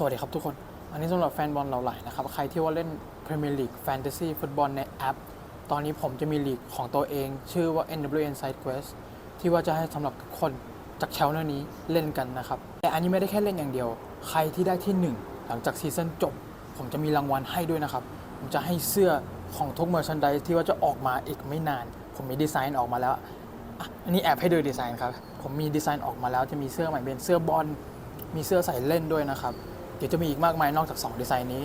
สวัสดีครับทุกคน อันนี้สำหรับแฟนบอลเราหลายนะครับ ใครที่ว่าเล่น Premier League Fantasy ฟุตบอลในแอป ตอนนี้ผมจะมีลีกของตัวเอง ชื่อว่า NWN Side Quest ที่ว่าจะให้สำหรับคนจากแชลเนอร์นี้เล่นกันนะครับ แต่อันนี้ไม่ได้แค่เล่นอย่างเดียว ใครที่ได้ที่ 1 หลังจากซีซั่นจบ ผมจะมีรางวัลให้ด้วยนะครับ ผมจะให้เสื้อของทุกเมอร์ชันไดที่ว่าจะออกมาอีกไม่นาน ผมมีดีไซน์ออกมาแล้วอันนี้แอบให้ดูดีไซน์ครับ ผมมีดีไซน์ออกมาแล้วจะมีเสื้อใหม่เป็นเสื้อบอลมีเสื้อใส่เล่นด้วยนะครับ เดี๋ยวจะมีอีกมากมายนอกจาก 2 ดีไซน์นี้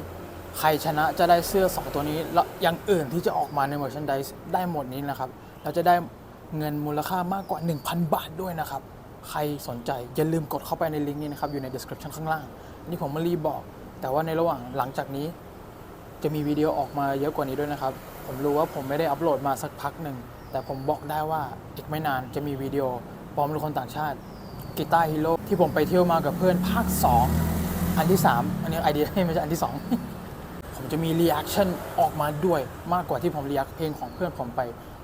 ใครชนะจะได้เสื้อ 2 ตัวนี้ แล้วย่างอื่นที่จะออกมาใน merchandise ได้หมดนี้นะครับเราจะได้เงินมูลค่ามากกว่า 1,000 บาทด้วยนะครับ ใครสนใจอย่าลืมกดเข้าไปในลิงก์นี้นะครับ อยู่ใน description ข้างล่างนนี้ผมมารีบบอก แต่ว่าในระหว่างหลังจากนี้ จะมีวิดีโอออกมาเยอะกว่านี้ด้วยนะครับ ผมรู้ว่าผมไม่ได้อัปโหลดมาสักพักหนึ่ง แต่ผมบอกได้ว่าอีกไม่นานจะมีวิดีโอปลอมลูกคนต่างชาติกีตาร์ฮีโร่ที่ผมไปเที่ยวมากับเพื่อนภาค 2 อันที่ 3 อันนี้ไอเดียไม่ใช่อันที่ 2 ผมจะมีรีแอคชั่นออกมาด้วยมากกว่าที่ผมรีแอคเพลงของเพื่อนผมไป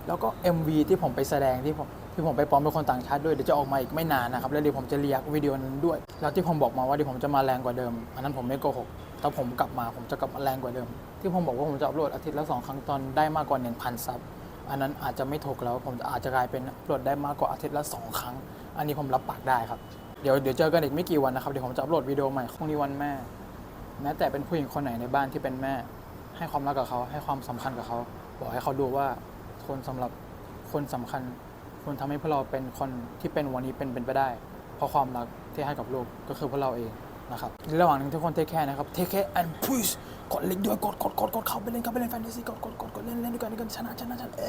แล้วก็ MV ที่ผมไปแสดงที่ผมที่ผมไปปลอมเป็นคนต่างชาติด้วยเดี๋ยวจะออกมาอีกไม่นานนะครับแล้วเดี๋ยวผมจะรีแอควิดีโอนั้นด้วย แล้วที่ผมบอกมาว่าเดี๋ยวผมจะมาแรงกว่าเดิม อันนั้นผมไม่โกหกถ้าผมกลับมาผมจะกลับมาแรงกว่าเดิม ที่ผมบอกว่าผมจะอัปโหลดอาทิตย์ละสองครั้งตอนได้มากกว่า 1,000 ซับอันนั้นอาจจะไม่ถูกแล้วผมอาจจะกลายเป็นอัปโหลดได้มากกว่าอาทิตย์ละสองครั้ง อันนี้ผมรับปากได้ครับ เดี๋ยวเดี๋ยวเจอกันอีกไม่กี่วันนะครับ เดี๋ยวผมจะอัปโหลดวิดีโอใหม่พรุ่งนี้วันแม่ แม้แต่เป็นผู้หญิงคนไหนในบ้านที่เป็นแม่ ให้ความรักกับเขา ให้ความสำคัญกับเขา บอกให้เขาดูว่าคนสำหรับคนสำคัญคนทำให้พวกเราเป็นคนที่เป็นวันนี้เป็นเป็นไปได้ เพราะความรักที่ให้กับลูกก็คือพวกเราเองนะครับในระหว่างนี้ทุกคนเทคแคร์นะครับเทคแคร์ and push กดลิงก์ด้วยกดกดกดกดเข้าไปเล่นเข้าไปเล่นแฟนตาซีกดกดกดกดเล่นเล่นด้วยกันด้วยกันชนะชนะชนะเอ